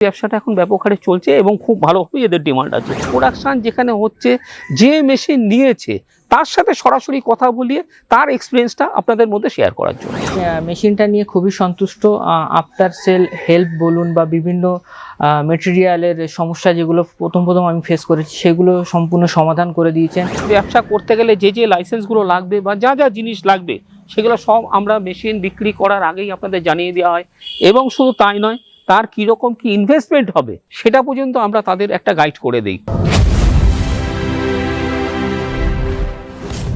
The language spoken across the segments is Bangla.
ব্যবসাটা এখন ব্যাপক হারে চলছে এবং খুব ভালোভাবে এদের ডিমান্ড আছে। প্রোডাকশান যেখানে হচ্ছে যে মেশিন নিয়েছে তার সাথে সরাসরি কথা বলিয়ে তার এক্সপিরিয়েন্সটা আপনাদের মধ্যে শেয়ার করার জন্য। মেশিনটা নিয়ে খুবই সন্তুষ্ট। আফটার সেল হেল্প বলুন বা বিভিন্ন মেটেরিয়ালের সমস্যা যেগুলো প্রথম প্রথম আমি ফেস করেছি সেগুলো সম্পূর্ণ সমাধান করে দিয়েছেন ব্যবসা করতে গেলে যে যে লাইসেন্সগুলো লাগবে বা যা যা জিনিস লাগবে সেগুলো সব আমরা মেশিন বিক্রি করার আগেই আপনাদের জানিয়ে দেওয়া হয়। এবং শুধু তাই নয় তার কীরকম কি ইনভেস্টমেন্ট হবে সেটা পর্যন্ত আমরা তাদের একটা গাইড করে দিই।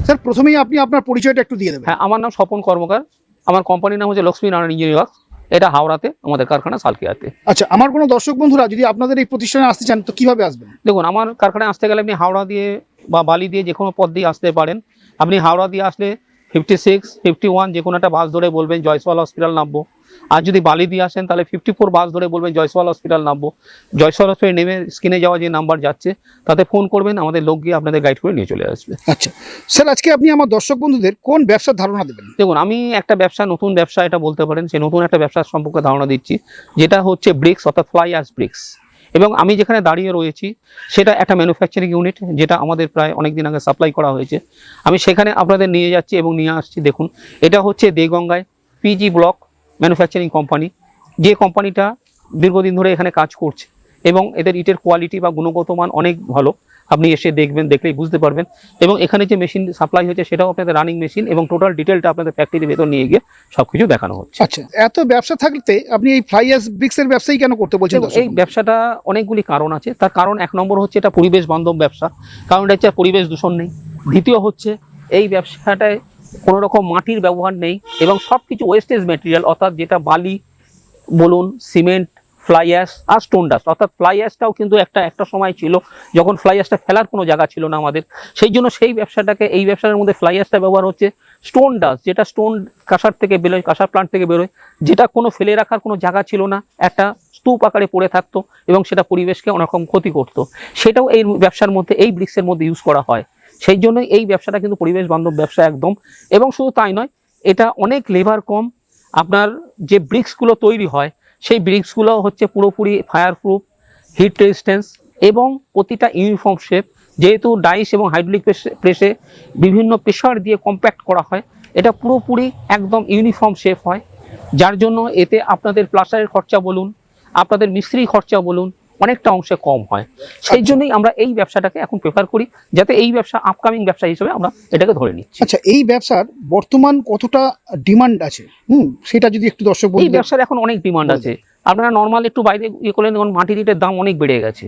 স্যার প্রথমেই আপনি আপনার পরিচয়টা একটু দিয়ে দেবেন। হ্যাঁ আমার নাম স্বপন কর্মকার। আমার কোম্পানির নাম হচ্ছে লক্ষ্মী নারায়ণ ইঞ্জিনিয়ার এটা হাওড়াতে আমাদের কারখানা সালকিয়াতে। আচ্ছা আমার কোনো দর্শক বন্ধুরা যদি আপনাদের এই প্রতিষ্ঠানে আসতে চান তো কীভাবে আসবেন? দেখুন আমার কারখানায় আসতে গেলে আপনি হাওড়া দিয়ে বা বালি দিয়ে যে কোনো পথ দিয়ে আসতে পারেন। আপনি হাওড়া দিয়ে আসলে ফিফটি সিক্স ফিফটি ওয়ান যে কোনো একটা বাস ধরে বলবেন জয়সওয়াল হসপিটাল নামবো। আর যদি বালি দিয়ে আসেন তাহলে ফিফটি ফোর বাস ধরে বলবেন জয়সওয়াল হসপিটাল নামবো। জয়সওয়াল হসপিটাল নেমে স্ক্রিনে যাওয়া যে নাম্বার যাচ্ছে তাতে ফোন করবেন আমাদের লোক গিয়ে আপনাদের গাইড করে নিয়ে চলে আসবে। আচ্ছা। স্যার আজকে আপনি আমার দর্শক বন্ধুদের কোন ব্যবসার ধারণা দেবেন? দেখুন আমি একটা ব্যবসা নতুন ব্যবসা এটা বলতে পারেন সেই নতুন একটা ব্যবসার সম্পর্কে ধারণা দিচ্ছি যেটা হচ্ছে ব্রিক্স অর্থাৎ ফ্লাই অ্যাস ব্রিক্স এবং আমি যেখানে দাঁড়িয়ে রয়েছি সেটা একটা ম্যানুফ্যাকচারিং ইউনিট যেটা আমাদের প্রায় অনেক দিন আগে সাপ্লাই করা হয়েছে। আমি সেখানে আপনাদের নিয়ে যাচ্ছি এবং নিয়ে আসছি দেখুন এটা হচ্ছে দেগঙ্গায় পিজি ব্লক ম্যানুফ্যাকচারিং কোম্পানি যে কোম্পানিটা দীর্ঘদিন ধরে এখানে কাজ করছে এবং এদের ইটের কোয়ালিটি বা গুণগত মান অনেক ভালো আপনি এসে দেখবেন দেখলেই বুঝতে পারবেন। এবং এখানে যে মেশিন সাপ্লাই হয়েছে সেটাও আপনাদের রানিং মেশিন এবং টোটাল ডিটেলটা আপনাদের ফ্যাক্টরির ভেতর নিয়ে গিয়ে সব কিছু দেখানো হচ্ছে। আচ্ছা এত ব্যবসা থাকতে আপনি এই ফ্লাইয়াস ব্রিক্সের ব্যবসাই কেন করতে বলছেন এই ব্যবসাটা অনেকগুলি কারণ আছে। তার কারণ এক নম্বর হচ্ছে এটা পরিবেশ বান্ধব ব্যবসা। কারণ এটা হচ্ছে পরিবেশ দূষণ নেই। দ্বিতীয় হচ্ছে এই ব্যবসাটায় কোনো রকম মাটির ব্যবহার নেই এবং সব কিছু ওয়েস্টেজ ম্যাটেরিয়াল অর্থাৎ যেটা বালি, বলুন সিমেন্ট ফ্লাই অ্যাশ আর স্টোন ডাস্ট অর্থাৎ ফ্লাই অ্যাশটাও কিন্তু একটা একটা সময় ছিল যখন ফ্লাই অ্যাশটা ফেলার কোনো জায়গা ছিল না আমাদের। সেই জন্য সেই ব্যবসাটাকে, এই ব্যবসার মধ্যে ফ্লাই অ্যাশটা ব্যবহার হচ্ছে স্টোন ডাস্ট যেটা স্টোন কাঁসার থেকে বেরোয়, কাঁসার প্লান্ট থেকে বেরোয়, যেটা কোনো ফেলে রাখার কোনো জায়গা ছিল না, একটা স্তূপ আকারে পড়ে থাকতো এবং সেটা পরিবেশকে অনেকরকম ক্ষতি করতো। সেটাও এই ব্যবসার মধ্যে, এই ব্রিক্সের মধ্যে ইউজ করা হয়। সেই জন্যই এই ব্যবসাটা কিন্তু পরিবেশ বান্ধব ব্যবসা একদম। এবং শুধু তাই নয়, এটা অনেক লেবার কম। আপনার যে ব্রিক্সগুলো তৈরি হয়, সেই ব্রিক্সগুলো হচ্ছে পুরোপুরি ফায়ার প্রুফ হিট রেজিস্ট্যান্স এবং প্রতিটা ইউনিফর্ম শেপ যেহেতু ডাইস এবং হাইড্রোলিক প্রেসে বিভিন্ন প্রেশার দিয়ে কম্প্যাক্ট করা হয়, এটা পুরোপুরি একদম ইউনিফর্ম শেপ হয়। যার জন্য এতে আপনাদের প্লাস্টারের খরচা বলুন, আপনাদের মিস্ত্রি খরচা বলুন অনেকটা অংশে কম হয়। সেই জন্যই আমরা এই ব্যবসাটাকে এখন প্রেফার করি যাতে এই ব্যবসা আপকামিং ব্যবসা হিসেবে আমরা এটাকে ধরে নিচ্ছি। আচ্ছা এই ব্যবসার বর্তমান কতটা ডিমান্ড আছে? হুম সেটা যদি একটু দর্শক এই ব্যবসার এখন অনেক ডিমান্ড আছে। আপনারা নর্মাল একটু বাইরে ইয়ে করলেন এখন মাটির ইটের দাম অনেক বেড়ে গেছে।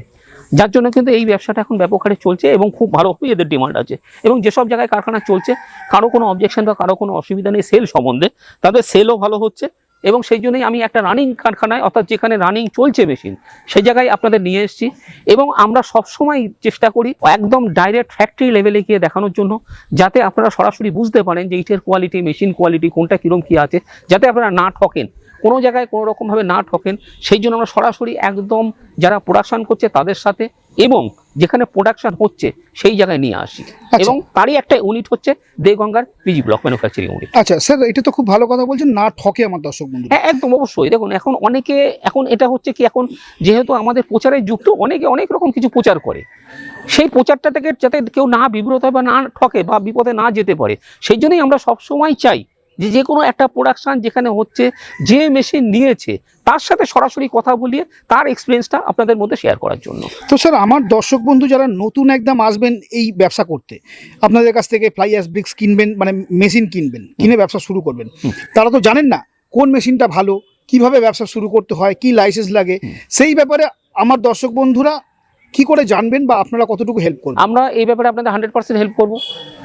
যার জন্য কিন্তু এই ব্যবসাটা এখন ব্যাপক হারে চলছে এবং খুব ভালোভাবে এদের ডিমান্ড আছে। এবং যেসব জায়গায় কারখানা চলছে কারও কোনো অবজেকশন বা কারও কোনো অসুবিধা নেই সেল সম্বন্ধে। তাদের সেলও ভালো হচ্ছে। এবং সেই জন্যই আমি একটা রানিং কারখানায়, অর্থাৎ যেখানে রানিং চলছে মেশিন সেই জায়গায় আপনাদের নিয়ে এসেছি। এবং আমরা সবসময় চেষ্টা করি একদম ডাইরেক্ট ফ্যাক্টরি লেভেলে গিয়ে দেখানোর জন্য, যাতে আপনারা সরাসরি বুঝতে পারেন যে ইটের কোয়ালিটি মেশিন কোয়ালিটি কোনটা কীরকম কী আছে, যাতে আপনারা না ঠকেন। কোনো জায়গায় কোনো রকমভাবে না ঠকেন, সেই জন্য আমরা সরাসরি একদম যারা প্রোডাকশন করছে তাদের সাথে এবং যেখানে প্রোডাকশন হচ্ছে সেই জায়গায় নিয়ে আসি। এবং তারই একটা ইউনিট হচ্ছে দেগঙ্গার পিজি ব্লক ম্যানুফ্যাকচারিং ইউনিট আচ্ছা স্যার এটা তো খুব ভালো কথা বলছেন না ঠকে আমার দর্শক বন্ধু। হ্যাঁ একদম অবশ্যই। দেখুন এখন অনেকে এখন এটা হচ্ছে কি এখন যেহেতু আমাদের প্রচারের যুগ তো অনেকে অনেক রকম কিছু প্রচার করে। সেই প্রচারটা থেকে যাতে কেউ না বিব্রত হয় বা না ঠকে বা বিপদে না যেতে পারে সেই জন্যই আমরা সবসময় চাই যে যে কোনো একটা প্রোডাকশন যেখানে হচ্ছে যে মেশিন নিয়েছে তার সাথে সরাসরি কথা বলিয়ে তার এক্সপিরিয়েন্সটা আপনাদের মধ্যে শেয়ার করার জন্য। তো স্যার আমার দর্শক বন্ধু যারা নতুন একদম আসবেন এই ব্যবসা করতে আপনাদের কাছ থেকে ফ্লাইয়াস ব্রিক্স কিনবেন মানে মেশিন কিনবেন কিনে ব্যবসা শুরু করবেন। তারা তো জানেন না কোন মেশিনটা ভালো কীভাবে ব্যবসা শুরু করতে হয় কি লাইসেন্স লাগে। সেই ব্যাপারে আমার দর্শক বন্ধুরা কি করে জানবেন বা আপনারা কতটুকু হেল্প করবেন? আমরা এই ব্যাপারে আপনাদের হান্ড্রেড পার্সেন্ট হেল্প করব।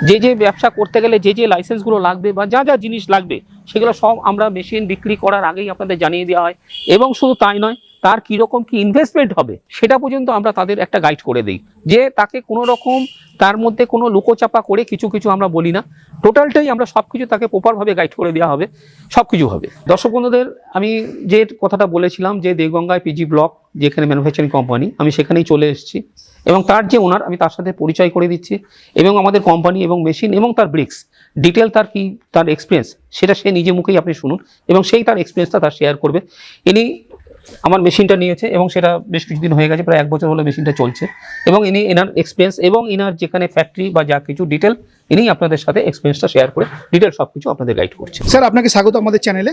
যে যে ব্যবসা করতে গেলে যে যে লাইসেন্সগুলো লাগবে বা যা যা জিনিস লাগবে, সেগুলো সব আমরা মেশিন বিক্রি করার আগেই আপনাদের জানিয়ে দেওয়া হয়। এবং শুধু তাই নয় তার কীরকম কি ইনভেস্টমেন্ট হবে, সেটা পর্যন্ত আমরা তাদের একটা গাইড করে দিই। যে তাকে কোনো রকম তার মধ্যে কোনো লুকোচাপা করে কিছু কিছু আমরা বলি না। টোটালটাই আমরা সব কিছু তাকে প্রপারভাবে গাইড করে দেওয়া হবে সব কিছু হবে। দর্শক বন্ধুদের, আমি যে কথাটা বলেছিলাম যে দেগঙ্গায় পিজি ব্লক, যেখানে ম্যানুফ্যাকচারিং কোম্পানি আমি সেখানেই চলে এসেছি। এবং তার যে ওনার আমি তার সাথে পরিচয় করে দিচ্ছি। এবং আমাদের কোম্পানি এবং মেশিন এবং তার ব্রিক্স ডিটেল তার কি, তার এক্সপিরিয়েন্স সেটা সে নিজে মুখেই আপনি শুনুন। এবং সেই তার এক্সপিরিয়েন্সটা তার শেয়ার করবে। ইনি আমার মেশিনটা নিয়েছে এবং সেটা বেশ কিছুদিন হয়ে গেছে, প্রায় এক বছর হলো মেশিনটা চলছে। এবং ইনি এনার এক্সপেন্স এবং ইনার যেখানে ফ্যাক্টরি বা যা কিছু ডিটেল ইনি আপনাদের সাথে এক্সপিরিয়েন্সটা শেয়ার করে ডিটেল সব কিছু আপনাদের গাইড করছে। স্যার আপনাকে স্বাগত আমাদের চ্যানেলে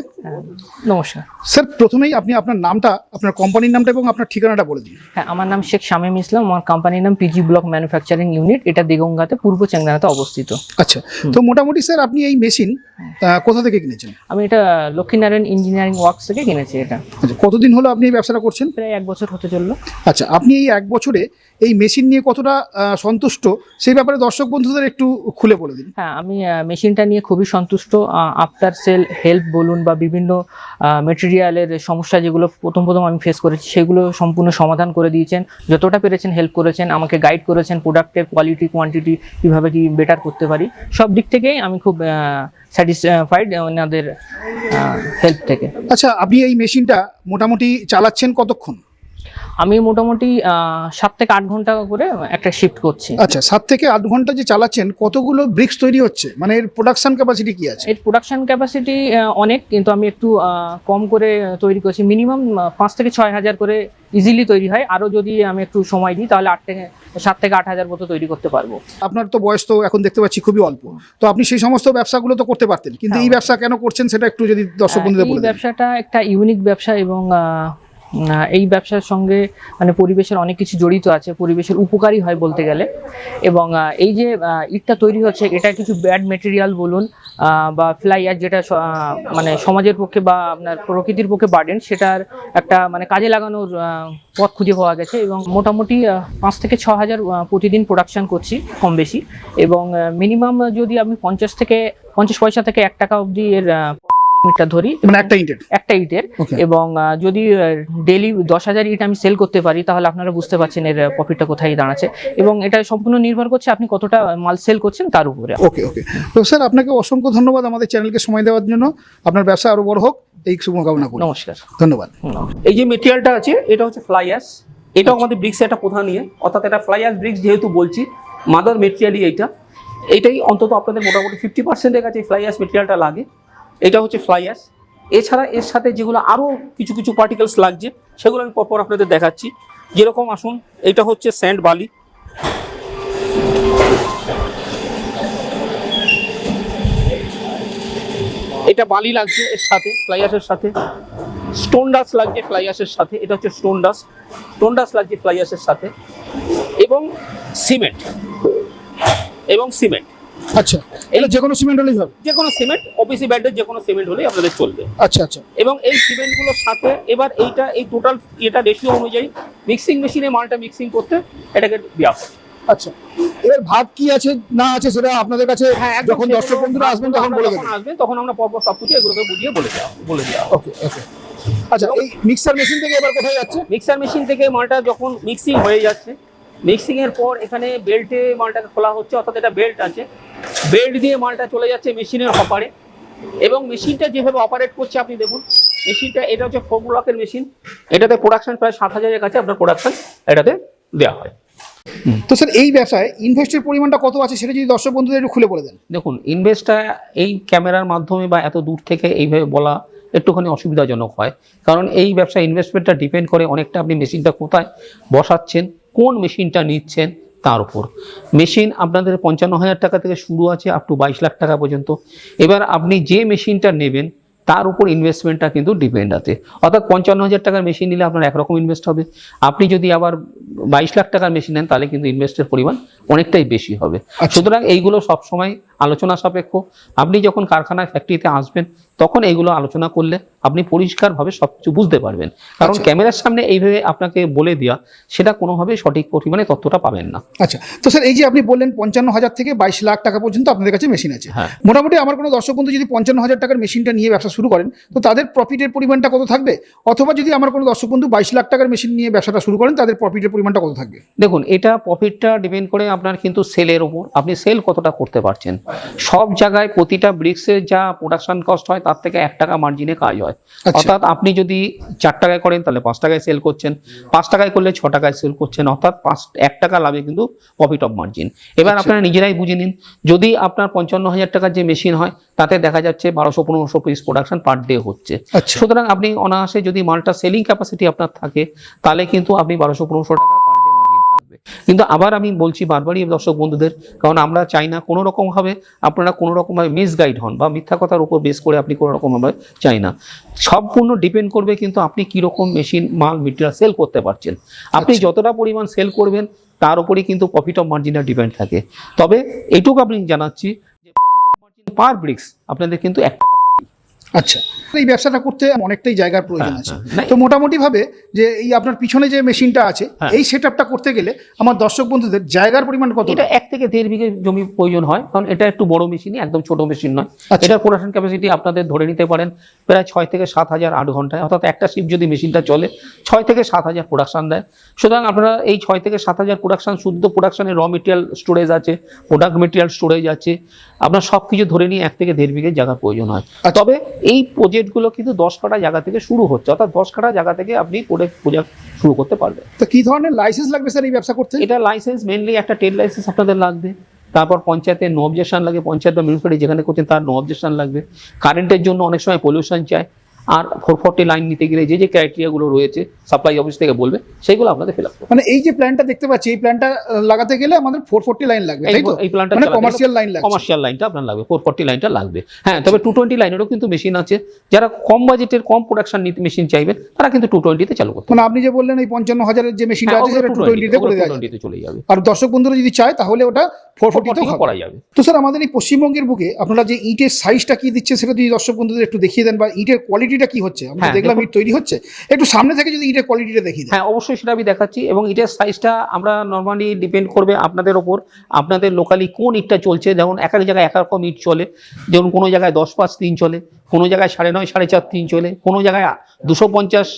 নমস্কার। স্যার প্রথমেই আপনি আপনার নামটা আপনার কোম্পানির নামটা এবং আপনার ঠিকানাটা বলে দিন। হ্যাঁ আমার নাম শেখ শামীম ইসলাম। আমার কোম্পানির নাম পিজি ব্লক ম্যানুফ্যাকচারিং ইউনিট এটা দিগঙ্গাতে পূর্ব চেঙ্গানাতে অবস্থিত। আচ্ছা তো মোটামুটি স্যার আপনি এই মেশিন কোথা থেকে কিনেছেন? আমি এটা লক্ষ্মীনারায়ণ ইঞ্জিনিয়ারিং ওয়ার্কস থেকে কিনেছি এটা। আচ্ছা কতদিন হলো আপনি এই ব্যবসাটা করছেন? প্রায় এক বছর হতে চলল। আচ্ছা আপনি এই এক বছরে এই মেশিন নিয়ে কতটা সন্তুষ্ট? সেই ব্যাপারে দর্শক বন্ধুদের একটু খুলে বলে দিন। হ্যাঁ আমি মেশিনটা নিয়ে খুবই সন্তুষ্ট। আফটার সেল হেল্প বলুন বা বিভিন্ন মেটেরিয়ালের সমস্যা যেগুলো প্রথম প্রথম আমি ফেস করেছি সেগুলো সম্পূর্ণ সমাধান করে দিয়েছেন। যতটা পেরেছেন হেল্প করেছেন আমাকে গাইড করেছেন প্রোডাক্টের কোয়ালিটি কোয়ান্টিটি কীভাবে কি বেটার করতে পারি সব দিক থেকেই আমি খুব স্যাটিসফাইড ওনাদের হেল্প থেকে। আচ্ছা আপনি এই মেশিনটা মোটামুটি চালাচ্ছেন কতক্ষণ? আমি মোটামুটি সাত থেকে আট ঘণ্টা করে একটা শিফট করছি। আচ্ছা সাত থেকে আট ঘণ্টা যে চালাচ্ছেন কতগুলো ব্রিক্স তৈরি হচ্ছে? মানে এর প্রোডাকশন ক্যাপাসিটি কি আছে? এর প্রোডাকশন ক্যাপাসিটি অনেক কিন্তু আমি একটু কম করে তৈরি করছি। মিনিমাম পাঁচ থেকে ছয় হাজার করে ইজিলি তৈরি হয়। আরও যদি আমি একটু সময় দিই তাহলে আট থেকে সাত থেকে আট হাজার মতো তৈরি করতে পারব। আপনার তো বয়স তো এখন দেখতে পাচ্ছি খুবই অল্প। তো আপনি সেই সমস্ত ব্যবসাগুলো তো করতে পারতেন। কিন্তু এই হ্যাঁ। ব্যবসা কেন করছেন সেটা একটু যদি দর্শক আহ, বন্ধুদের ব্যবসাটা একটা ইউনিক ব্যবসা এবং এই ব্যবসার সঙ্গে মানে পরিবেশের অনেক কিছু জড়িত আছে, পরিবেশের উপকারী হয় বলতে গেলে। এবং এই যে ইটটা তৈরি হচ্ছে, এটা কিছু ব্যাড মেটেরিয়াল বলুন বা ফ্লাইয়ার যেটা মানে সমাজের পক্ষে বা আপনার প্রকৃতির পক্ষে বার্ডেন সেটার একটা মানে কাজে লাগানোর পথ খুঁজে পাওয়া গেছে। এবং মোটামুটি পাঁচ থেকে ছ হাজার প্রতিদিন প্রোডাকশন করছি কম বেশি। এবং মিনিমাম যদি আমি পঞ্চাশ থেকে, পঞ্চাশ পয়সা থেকে এক টাকা অবধি এর লিমিটটা ধরি মানে একটা ইন্টের একটা ইটের। এবং যদি ডেলি দশ হাজার ইট আমি সেল করতে পারি তাহলে আপনারা বুঝতে পারছেন এর প্রফিটটা কোথায় দাঁড়াচ্ছে। এবং এটা সম্পূর্ণ নির্ভর করছে আপনি কতটা মাল সেল করছেন তার উপরে। ওকে ওকে তো স্যার আপনাকে অসংখ্য ধন্যবাদ আমাদের চ্যানেলকে সময় দেওয়ার জন্য। আপনার ব্যবসা আরও বড় হোক এই শুভকামনা করি। নমস্কার। ধন্যবাদ। এই যে মেটেরিয়ালটা আছে এটা হচ্ছে ফ্লাই অ্যাশ এটাও আমাদের ব্রিক্স একটা প্রধান ইয়ে। অর্থাৎ এটা ফ্লাই অ্যাশ ব্রিক্স যেহেতু বলছি মাদার মেটেরিয়ালই এইটা। এইটাই অন্তত আপনাদের মোটামুটি ফিফটি পার্সেন্টের কাছে ফ্লাই অ্যাশ মেটেরিয়ালটা লাগে। এটা হচ্ছে ফ্লাই অ্যাশ এছাড়া এর সাথে যেগুলো আরও কিছু কিছু পার্টিকেলস লাগছে, সেগুলো আমি পরপর আপনাদের দেখাচ্ছি। যেরকম আসুন, এটা হচ্ছে স্যান্ড বালি। এটা বালি লাগছে এর সাথে ফ্লাই অ্যাশের সাথে। স্টোন ডাস্ট লাগছে ফ্লাই অ্যাশের সাথে, এটা হচ্ছে স্টোন ডাস্ট স্টোন ডাস্ট লাগছে ফ্লাই অ্যাশের সাথে। এবং সিমেন্ট এবং সিমেন্ট আচ্ছা এটা যে কোনো সিমেন্ট হলেই হবে? যে কোনো সিমেন্ট অফিসি ব্যান্ডের যে কোনো সিমেন্ট হলেই আপনাদের চলবে। আচ্ছা আচ্ছা। এবং এই সিমেন্টগুলোর সাথে এবার এইটা এই টোটাল এটা রেশিও অনুযায়ী মিক্সিং মেশিনে মালটা মিক্সিং করতে এটাকে দেওয়া হয়। আচ্ছা এর ভাগ কি আছে না আছে সেটা আপনাদের কাছে একদম যখন দর্শক বন্ধুরা আসবেন তখন বলে দেবেন। আসবেন তখন আমরা পরপর সব কিছু এগুলোকে বুঝিয়ে বলে দেওয়া বলে দেওয়া। ওকে ওকে। আচ্ছা এই মিক্সার মেশিন থেকে এবার কোথায় যাচ্ছে? মিক্সার মেশিন থেকে মালটা যখন মিক্সিং হয়ে যাচ্ছে মিক্সিং এর পর এখানে বেল্টে মালটাকে খোলা হচ্ছে অর্থাৎ এটা বেল্ট আছে। বেল্ট দিয়ে মালটা চলে যাচ্ছে মেশিনের হপারে এবং মেশিনটা যেভাবে অপারেট করছে আপনি দেখুন মেশিনটা এটা হচ্ছে ফোর ব্লকের মেশিন। এটাতে প্রোডাকশন প্রায় সাত হাজারের কাছে আপনার প্রোডাকশন এটাতে দেওয়া হয়। তো স্যার এই ব্যবসায় ইনভেস্টের পরিমাণটা কত আছে সেটা যদি দর্শক বন্ধুদের একটু খুলে বলে দেন। দেখুন ইনভেস্টটা এই ক্যামেরার মাধ্যমে বা এত দূর থেকে এইভাবে বলা একটুখানি অসুবিধাজনক হয়। কারণ এই ব্যবসা ইনভেস্টমেন্টটা ডিপেন্ড করে অনেকটা আপনি মেশিনটা কোথায় বসাচ্ছেন কোন মেশিনটা নিচ্ছেন তার উপর। মেশিন আপনাদের পঞ্চান্ন হাজার টাকা থেকে শুরু আছে আপ টু বাইশ লাখ টাকা পর্যন্ত। এবার আপনি যে মেশিনটা নেবেন তার উপর ইনভেস্টমেন্টটা কিন্তু ডিপেন্ড আছে। অর্থাৎ পঞ্চান্ন হাজার টাকার মেশিন নিলে আপনার একরকম ইনভেস্ট হবে। আপনি যদি আবার বাইশ লাখ টাকার মেশিন নেন তাহলে কিন্তু ইনভেস্টের পরিমাণ অনেকটাই বেশি হবে। আচ্ছা। সুতরাং এইগুলো সবসময় আলোচনা সাপেক্ষ। আপনি যখন কারখানায় ফ্যাক্টরিতে আসবেন তখন এইগুলো আলোচনা করলে আপনি পরিষ্কারভাবে সব কিছু বুঝতে পারবেন। কারণ আচ্ছা। ক্যামেরার সামনে এইভাবে আপনাকে বলে দেওয়া সেটা কোনোভাবে সঠিক পরিমাণে তথ্যটা পাবেন না। আচ্ছা তো স্যার এই যে আপনি বললেন পঞ্চান্ন হাজার থেকে বাইশ লাখ টাকা পর্যন্ত আপনাদের কাছে মেশিন আছে। হ্যাঁ। মোটামুটি আমার কোনো দর্শক বন্ধু যদি পঞ্চান্ন হাজার টাকার মেশিনটা নিয়ে ব্যবসা শুরু করেন তো তাদের প্রফিটের পরিমাণটা কত থাকবে? অথবা যদি আমার কোনো দর্শক বন্ধু বাইশ লাখ টাকার মেশিন নিয়ে ব্যবসাটা শুরু করেন তাদের প্রফিটের পরিমাণটা কত থাকবে? দেখুন এটা প্রফিটটা ডিপেন্ড করে আপনার কিন্তু সেলের ওপর আপনি সেল কতটা করতে পারছেন? সব জায়গায় প্রতিটা ব্রিক্সের যা প্রোডাকশন কস্ট হয় তার থেকে এক টাকা মার্জিনে কাজ হয়। আচ্ছা। অর্থাৎ আপনি যদি চার টাকায় করেন তাহলে পাঁচ টাকায় সেল করছেন। পাঁচ টাকায় করলে ছ টাকায় সেল করছেন। অর্থাৎ পাঁচ এক টাকা লাভে কিন্তু প্রফিট অফ মার্জিন এবার আচ্ছা। আপনারা নিজেরাই বুঝে নিন যদি আপনার পঞ্চান্ন হাজার টাকার যে মেশিন হয় তাতে দেখা যাচ্ছে বারোশো পনেরোশো পিস প্রোডাকশন পার ডে হচ্ছে। আচ্ছা। সুতরাং আপনি অনায়াসে যদি মালটা সেলিং ক্যাপাসিটি আপনার থাকে তাহলে কিন্তু আপনি বারোশো পনেরোশো টাকা পার ডে মার্জিন থাকবে। কিন্তু আবার আমি বলছি বারবারই দর্শক বন্ধুদের কারণ আমরা চাই না কোনো রকমভাবে আপনারা কোনো রকমভাবে মিসগাইড হন বা মিথ্যা কথার উপর বেস করে আপনি কোনো রকমভাবে চাই না। সম্পূর্ণ ডিপেন্ড করবে কিন্তু আপনি কীরকম মেশিন মাল মেটেরিয়াল সেল করতে পারছেন। আপনি আচ্ছা। যতটা পরিমাণ সেল করবেন তার উপরেই কিন্তু প্রফিট অফ মার্জিনটা ডিপেন্ড থাকে। তবে এটুকু আপনি জানাচ্ছি যে profit of margin per bricks আপনাদের কিন্তু একটা আচ্ছা। এই ব্যবসাটা করতে অনেকটাই জায়গার প্রয়োজন হ্যাঁ, আছে। হ্যাঁ। তো মোটামুটি ভাবে যে এই আপনার পিছনে যে মেশিনটা আছে হ্যাঁ। এই সেট করতে গেলে আমার দর্শক বন্ধুদের জায়গার পরিমাণ কত এটা এক থেকে দেড় বিঘে জমি প্রয়োজন হয় কারণ এটা একটু বড় মেশিনই একদম ছোট মেশিন নয়। এটা প্রোডাকশন ক্যাপাসিটি আপনাদের ধরে নিতে পারেন প্রায় ছয় থেকে সাত হাজার আট ঘন্টায়। অর্থাৎ একটা শিপ যদি মেশিনটা চলে ছয় থেকে সাত হাজার প্রোডাকশন দেয়। সুতরাং আপনারা এই ছয় থেকে সাত হাজার প্রোডাকশন শুদ্ধ প্রোডাকশনের র মেটেরিয়াল স্টোরেজ আছে প্রোডাক্ট মেটেরিয়াল স্টোরেজ আছে। আপনার সব কিছু ধরে নিয়ে এক থেকে দেড় বিঘে জায়গার প্রয়োজন হয়। আচ্ছা। তবে এই প্রজেক্টগুলো কিন্তু দশ কাটা জায়গা থেকে শুরু হচ্ছে। অর্থাৎ দশ কাটা জায়গা থেকে আপনি প্রজেক্ট শুরু করতে পারবেন। তো কি ধরনের লাইসেন্স লাগবে স্যার এই ব্যবসা করতে? এটা লাইসেন্স মেনলি একটা ট্রেড লাইসেন্স আপনাদের লাগবে। তারপর পঞ্চায়েতের নো অবজেকশন লাগে পঞ্চায়েত বা মিউনিসিপালিটি যেখানে করছেন তার নো অবজেকশন লাগবে। কারেন্টের জন্য অনেক সময় পলিউশন চায়। আর ফোর ফোরটি লাইন নিতে গেলে যে যে ক্রাইটেরিয়াগুলো রয়েছে সাপ্লাই অফিস থেকে বলবে সেগুলো আপনাদের ফিল আপ মানে এই যে প্ল্যানটা দেখতে পাচ্ছি এই প্ল্যানটা লাগাতে গেলে আমাদের ফোর ফোরটি লাইন লাগবে। তাই তো? এই- প্ল্যানটা মানে কমার্শিয়াল লাইন লাগবে কমার্শিয়াল লাইনটা আপনার লাগবে ফোর ফোরটি লাইনটা লাগবে। হ্যাঁ তবে টু টোয়েন্টি লাইনেরও কিন্তু মেশিন আছে। যারা কম বাজেটের কম প্রোডাকশন নিতে মেশিন চাইবেন তারা কিন্তু টু টোয়েন্টিতে চালু করতে মানে আপনি যে বললেন এই পঞ্চান্ন হাজারের যে মেশিনটা হ্যাঁ, আছে সেটা টু টোয়েন্টিতে করে দেওয়া যাবে। 220 তে চলে যাবে। আর দর্শক বন্ধুরা যদি চায় তাহলে ওটা ফোর ফোরটিতেও করা যাবে। তো স্যার আমাদের এই পশ্চিমবঙ্গের বুকে আপনারা যে ইটের সাইজটা কি দিচ্ছে সেটা যদি দর্শক বন্ধুদের একটু দেখিয়ে দেন বা ইটের কোয়ালিটিটা কি হচ্ছে? আমরা হ্যাঁ, দেখলাম ইট তৈরি হচ্ছে। একটু সামনে থেকে যদি ইটের কোয়ালিটিটা দেখি হ্যাঁ অবশ্যই সেটা আমি দেখাচ্ছি এবং ইটের সাইজটা আমরা নর্মালি ডিপেন্ড করবে আপনাদের ওপর। আপনাদের লোকালি কোন ইটটা চলছে? যেমন এক এক জায়গায় এক এক রকম ইট চলে। যেমন কোনো জায়গায় দশ পাঁচ তিন চলে। কোনো জায়গায় সাড়ে নয় সাড়ে চার তিন চলে। কোনো জায়গায় দুশো পঞ্চাশ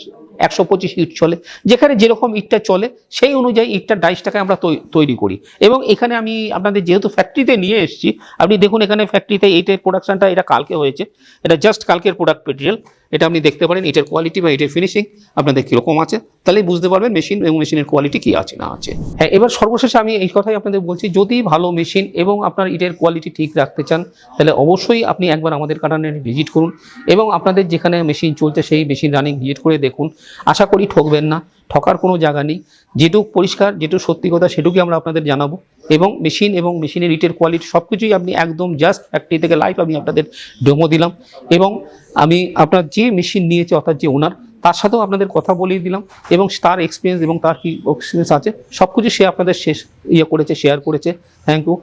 একশো পঁচিশ ইট চলে। যেখানে যেরকম ইটটা চলে সেই অনুযায়ী ইটটার ডাইসটাকে আমরা তৈরি করি। এবং এখানে আমি আপনাদের যেহেতু ফ্যাক্টরিতে নিয়ে এসেছি আপনি দেখুন এখানে ফ্যাক্টরিতে এইটের প্রোডাকশনটা এটা কালকে হয়েছে। এটা জাস্ট কালকের প্রোডাক্ট মেটেরিয়াল এটা আপনি দেখতে পারেন, এটার কোয়ালিটি বা এটার ফিনিশিং আপনাদের কীরকম আছে। তাহলেই বুঝতে পারবেন মেশিন এবং মেশিনের কোয়ালিটি কি আছে, না আছে। হ্যাঁ এবার সর্বশেষে আমি এই কথাই আপনাদের বলছি, যদি ভালো মেশিন এবং আপনার ইটের কোয়ালিটি ঠিক রাখতে চান, তাহলে অবশ্যই আপনি একবার আমাদের কারণে ভিজিট করুন এবং আপনাদের যেখানে মেশিন চলছে, সেই মেশিন রানিং ভিজিট করে দেখুন। আশা করি ঠকবেন না। ঠকার কোনো জায়গা নেই। যেটুক পরিষ্কার, যেটুক সত্যি কথা, সেটুকুই আমরা আপনাদের জানাব। এবং মেশিন এবং মেশিনের ইটের কোয়ালিটি সব কিছুই আপনি একদম জাস্ট ফ্যাক্টরি থেকে লাইভ আমি আপনাদের ডেমো দিলাম। এবং আমি আপনার যে মেশিন নিয়েছে, অর্থাৎ যে ওনার তার সাথেও আপনাদের কথা বলিয়ে দিলাম। এবং তার এক্সপিরিয়েন্স এবং তার কি এক্সপিরিয়েন্স আছে সব কিছু সে আপনাদের শেষ ইয়ে করেছে শেয়ার করেছে। Thank you